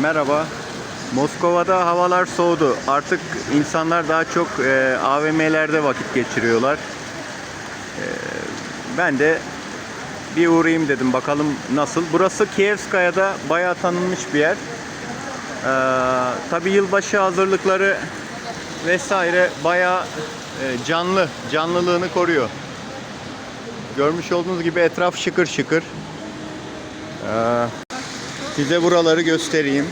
Merhaba. Moskova'da havalar soğudu. Artık insanlar daha çok e, AVM'lerde vakit geçiriyorlar. E, ben de bir uğrayayım dedim bakalım nasıl. Burası Kievskaya'da bayağı tanınmış bir yer. E, Tabi yılbaşı hazırlıkları vesaire bayağı e, canlı, canlılığını koruyor. Görmüş olduğunuz gibi etraf şıkır şıkır. E, size buraları göstereyim.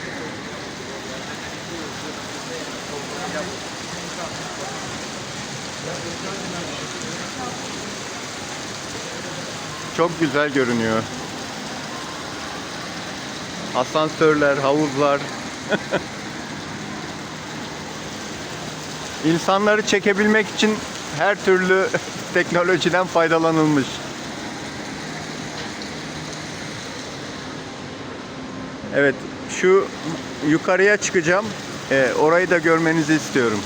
Çok güzel görünüyor. Asansörler, havuzlar. İnsanları çekebilmek için her türlü teknolojiden faydalanılmış. Evet, şu yukarıya çıkacağım. Ee, orayı da görmenizi istiyorum.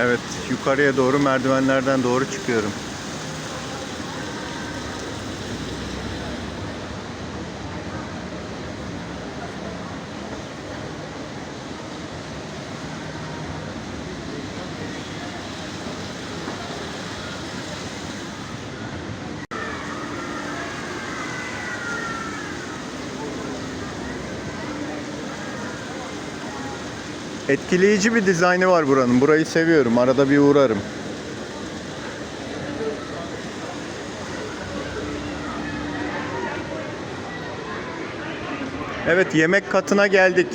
Evet, yukarıya doğru merdivenlerden doğru çıkıyorum. Etkileyici bir dizaynı var buranın. Burayı seviyorum. Arada bir uğrarım. Evet, yemek katına geldik.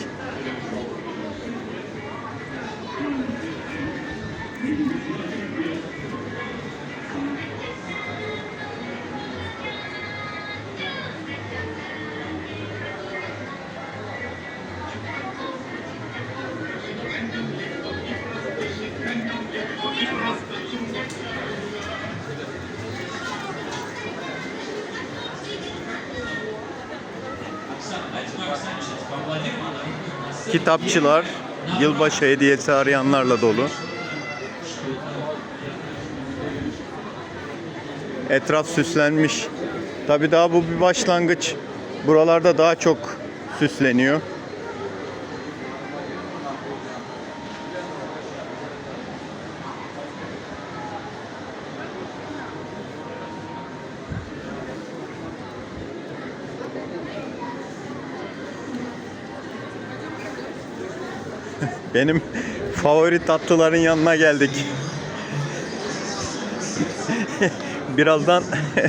Kitapçılar, yılbaşı hediyesi arayanlarla dolu. Etraf süslenmiş. Tabii daha bu bir başlangıç. Buralarda daha çok süsleniyor. Benim favori tatlıların yanına geldik. Birazdan